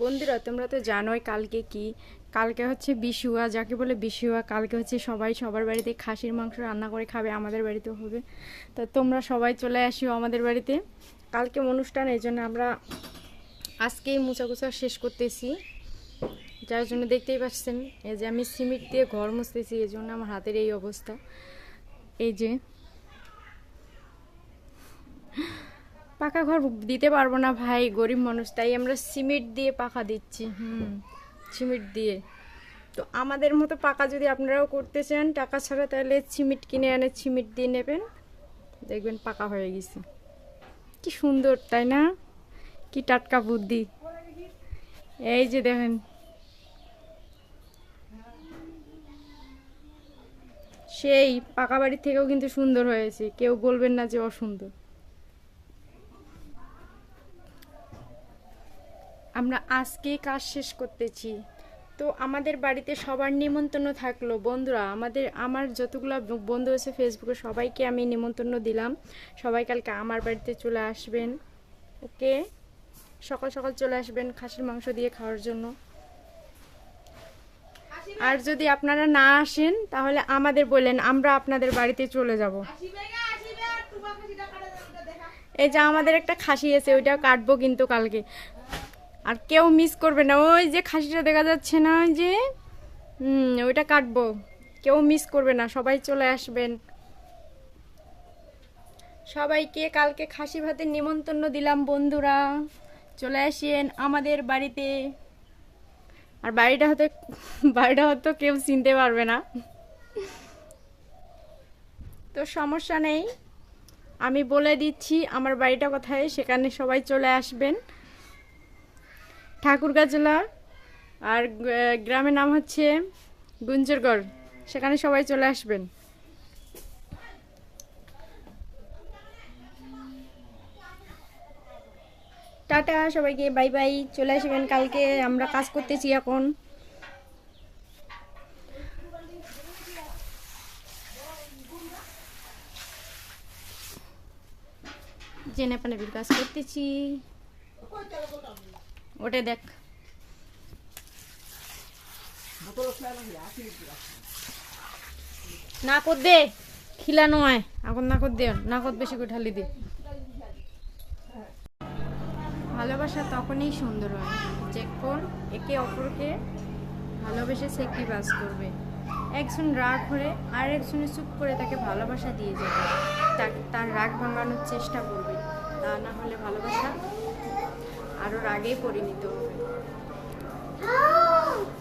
বন্ধুরা, তোমরা তো জানোই কালকে কি। কালকে হচ্ছে বিশুয়া, যাকে বলে বিশুয়া, কালকে হচ্ছে সবাই সবার বাড়িতে খাসির মাংস রান্না করে খাবে, আমাদের বাড়িতেও হবে। তো তোমরা সবাই চলে আসিও আমাদের বাড়িতে। কালকে অনুষ্ঠান, এই জন্য আমরা আজকেই মুচাকুচা শেষ করতেছি। যার জন্য দেখতেই পাচ্ছেন, এই যে আমি সিমেন্ট দিয়ে ঘর মুছতেছি, এই জন্য আমার হাতের এই অবস্থা। এই যে পাকা ঘর দিতে পারব না ভাই, গরিব মানুষ, তাই আমরা সিমেন্ট দিয়ে পাকা দিচ্ছি। হুম, সিমেন্ট দিয়ে। তো আমাদের মতো পাকা যদি আপনারাও করতে চান, টাকা ছাড়া তাহলে সিমেন্ট কিনে এনে সিমেন্ট দিয়ে নেবেন। দেখবেন পাকা হয়ে গেছে। কি সুন্দর, তাই না? কি টাটকা বুদ্ধি। এই যে দেখেন। সেই পাকা বাড়ির থেকেও কিন্তু সুন্দর হয়েছে। কেউ বলবেন না যে অসুন্দর। আমরা আজকে কাজ শেষ করতেছি। তো আমাদের বাড়িতে সবার নিমন্ত্রণ থাকল। বন্ধুরা, আমাদের, আমার যতগুলো বন্ধু আছে ফেসবুকে সবাইকে আমি নিমন্ত্রণ দিলাম। সবাই কালকে আমার বাড়িতে চলে আসবেন। ওকে? সকাল সকাল চলে আসবেন খাসির মাংস দিয়ে খাওয়ার জন্য। আর যদি আপনারা না আসেন, তাহলে আমাদের বলেন, আমরা আপনাদের বাড়িতে চলে যাব। এই যে আমাদের একটা খাসি আছে ওইটা কাটবো কিন্তু কালকে। আর কেউ মিস করবে না। ওই যে খাসিটা দেখা যাচ্ছে না যে, হুম, ওইটা কাটবো। কেউ মিস করবে না, সবাই চলে আসবেন। সবাইকে কালকে খাসি ভাতের নিমন্ত্রণ দিলাম বন্ধুরা। চলে আসেন আমাদের বাড়িতে। আর বাড়িটা হয়তো বাড়িটা হয়তো কেউ চিনতে পারবে না। তো সমস্যা নেই। আমি বলে দিচ্ছি, আমার বাড়িটা কোথায়, সেখানে সবাই চলে আসবেন। ঠাকুরগাঁ জেলা। আর গ্রামের নাম হচ্ছে গুঞ্জরগড়। সেখানে সবাই চলে আসবেন। টাটা, সবাইকে বাই বাই। চলে আসবেন কালকে, আমরা কাজ করতেছি এখন। জেনে পানাবির কাজ করতেছি। ওটা দেখ। না কর দে খিলানো হয় এখন না কর দে না কর বেশি করে ঢালি দে। ভালোবাসা তখনই সুন্দর হয় যখন একে অপরকে ভালোবেসে সেক্রিফাইস করবে। একজন রাগ হলে আর একজনে চুপ করে তাকে ভালোবাসা দিয়ে যাবে তার রাগ ভাঙানোর চেষ্টা করবে। তা না হলে ভালোবাসা আরও আগেই পরিণত হবে। হ্যাঁ।